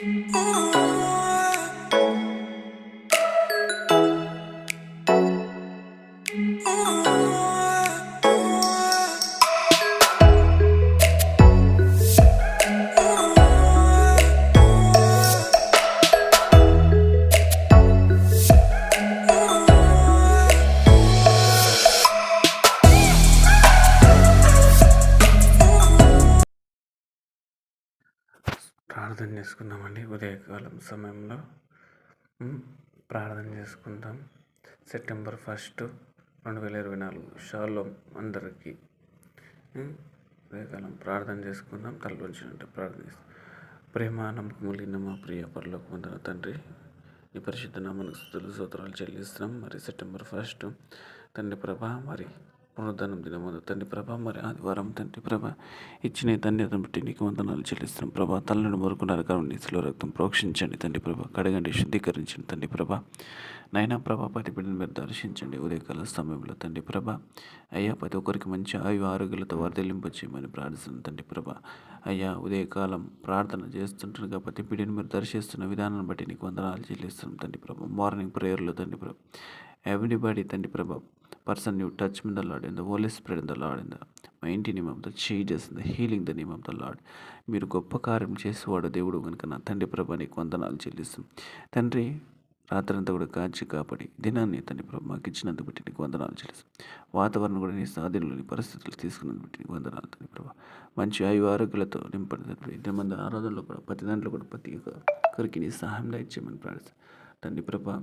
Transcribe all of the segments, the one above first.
Oh. ప్రార్థన చేసుకుందామండి ఉదయకాలం సమయంలో. ప్రార్థన చేసుకుందాం. సెప్టెంబర్ ఫస్ట్ రెండు వేల ఇరవై నాలుగు. షాలోం అందరికీ. ఉదయకాలం ప్రార్థన చేసుకుందాం. తలవంచినట్టు ప్రార్థన చేస్తాం ప్రేమ నమ్మకములిన మా ప్రియ పరలోక పొందిన తండ్రి ఈ పరిశుద్ధ నామనికి స్థుతులు సూత్రాలు చెల్లిస్తున్నాం. మరి సెప్టెంబర్ ఫస్ట్ తండ్రి ప్రభా మరి పునరుద్ధరణం దినముందు తండ్రి ప్రభా మరి ఆదివారం తండ్రి ప్రభ ఇచ్చిన ఈ ధన్యతను బట్టి నీకు వందనాలు చెల్లిస్తున్నాం ప్రభా. తల్లిని మొరుకున్నారు కరుణ నీసులో రక్తం ప్రోక్షించండి తండ్రి ప్రభా. కడగండి శుద్ధీకరించండి తండ్రి ప్రభా. నైనా ప్రభా పతి బిడ్డను మీరు దర్శించండి ఉదయకాల సమయంలో తండ్రి ప్రభ. అయ్యా ప్రతి ఒక్కరికి మంచి ఆయు ఆరోగ్యాలతో వర్ధలింపు చేయమని ప్రార్థిస్తున్నాను తండ్రి ప్రభా. అయ్యా ఉదయకాలం ప్రార్థన చేస్తుంటుండగా ప్రతి బిడ్డను మీరు దర్శిస్తున్న విధానాన్ని బట్టి నీకు వందనాలు చెల్లిస్తున్నాం తండ్రి ప్రభా. మార్నింగ్ ప్రేయర్లో తండ్రి ప్రభా. ఎవ్రీబడి తండ్రి ప్రభా person you touch me the Lord in the Holy Spirit in the Lord in the mighty name of the Jesus in the healing the name of the Lord. మీరు గొప్ప కార్యం చేసేవాడు దేవుడు కనుక నా తండ్రి ప్రభా నీకు వందనాలు చెల్లిస్తాం. తండ్రి రాత్రంతా కూడా కాచి కాపాడి దినాన్ని తండ్రి ప్రభు మాకు ఇచ్చినందుకు బట్టి నీకు వందనాలు చెల్లిస్తాం. వాతావరణం కూడా నీ సాధనలోని పరిస్థితులు తీసుకున్నందుకు బట్టి నీకు వందనాలు తండ్రి ప్రభా. మంచి ఆయు ఆరోగ్యాలతో నింపడి తండ్రి. ఇంత మంది ఆరాధనలో కూడా ప్రతి దాంట్లో కూడా ప్రతి ఒక్కరికి నీ సహాయం దయచేయమని ప్రార్థిస్తాం. తండ్రి ప్రభా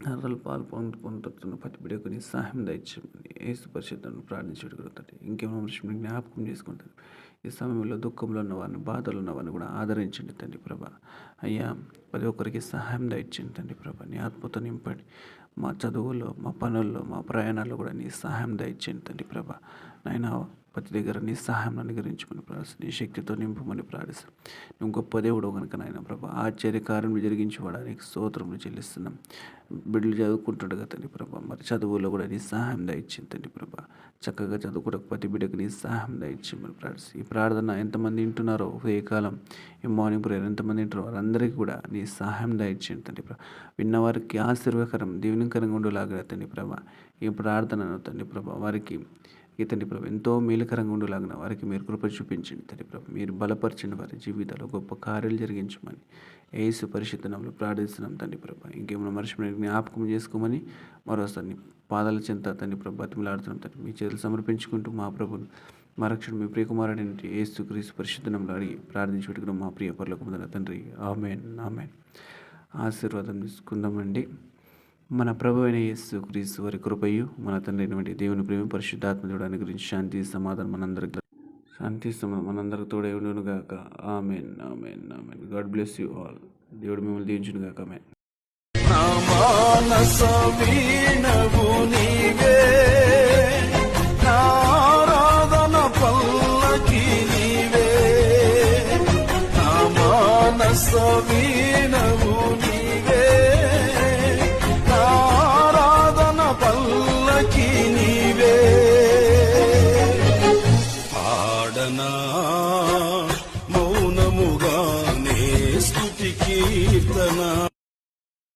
అర్రలు పాలు పొందుతున్న ప్రతి బిడ్డకు నీ సహాయం దయచేయమని ఏసు పరిశుద్ధిని ప్రార్థించడం జరుగుతుంది ఇంకేమో మనిషిని జ్ఞాపకం చేసుకుంటాను ఈ సమయంలో దుఃఖంలో ఉన్న వారిని బాధలు ఉన్న వారిని కూడా ఆదరించండి తండ్రి ప్రభా. అయ్యా ప్రతి ఒక్కరికి సహాయం దయచేయండి తండ్రి ప్రభా. నీ ఆత్మతో నింపండి. మా చదువుల్లో మా పనుల్లో మా ప్రయాణాల్లో కూడా నీ సహాయం దయచేయండి తండ్రి ప్రభా. నాయన ప్రతి దగ్గర నీ సహాయం అనుగ్రహించమని ప్రార్థిస్తాను నీ శక్తితో నింపమని ప్రార్థిస్తాను నువ్వు గొప్ప దేవుడు కనుక నాయన ప్రభా. ఆశ్చర్య కార్యములు జరిగించుకోవడానికి స్తోత్రములు చెల్లిస్తున్నాం. బిడ్డలు చదువుకుంటుండగా తండ్రి ప్రభా. మరి చదువులో కూడా నీ సహాయం దయచింది తండ్రి ప్రభా. చక్కగా చదువుకోవడానికి ప్రతి బిడ్డకు నీ సహాయం దయచేయమని ప్రార్థిస్తాను ఈ ప్రార్థన ఎంతమంది వింటున్నారో ఉదయకాలం ఈ మార్నింగ్ ప్రేయర్ ఎంతమంది వింటారో వారందరికీ కూడా నీ సహాయం దయచేయండి తండ్రి ప్రభా. విన్నవారికి ఆశీర్వకరం దీవెనకరంగా ఉండేలాగా తండ్రి ప్రభా. ఈ ప్రార్థనను తండ్రి ప్రభా వారికి ఈ తండ్రి ప్రభు ఎంతో మేలుకరంగా ఉండేలాగిన వారికి మీరు కృప చూపించండి తండ్రి ప్రభు. మీరు బలపరచండి వారి జీవితాల్లో గొప్ప కార్యాలు జరిగించమని ఏసు పరిశుద్ధనంలో ప్రార్థిస్తున్నాం తండ్రి ప్రభు. ఇంకేమైనా మనుషుని జ్ఞాపకం చేసుకోమని మరోసారి పాదాల చెంత తండ్రి ప్రభు బతిమలాడుతున్నాం తండ్రి. మీ చేతులు సమర్పించుకుంటూ మా ప్రభుని మా రక్షణ మీ ప్రియకుమారుడి ఏసు క్రీస్తు పరిశుద్ధనంలో అడిగి ప్రార్థించి పెట్టుకున్నాం మా ప్రియ పర్లకు తండ్రి. ఆమెన్. ఆమెన్. ఆశీర్వాదం తీసుకుందామండి. మన ప్రభు అయిన యేసు క్రీస్తు వారి కృపయు మన తండ్రి అయినటువంటి దేవుని ప్రేమ పరిశుద్ధాత్మ దేవుడు గురించి శాంతి సమాధానం మనందరికి శాంతి సమాధానం మనందరికి తోడే ఉండును గాక. Amen amen amen. God bless you all. దేవుడు మిమ్మల్ని దీవించును గాక. ఆమెన్. నా మానస నారాధన పల్లకి నీవే. నా మౌనముగానే స్థుతి కీర్తన.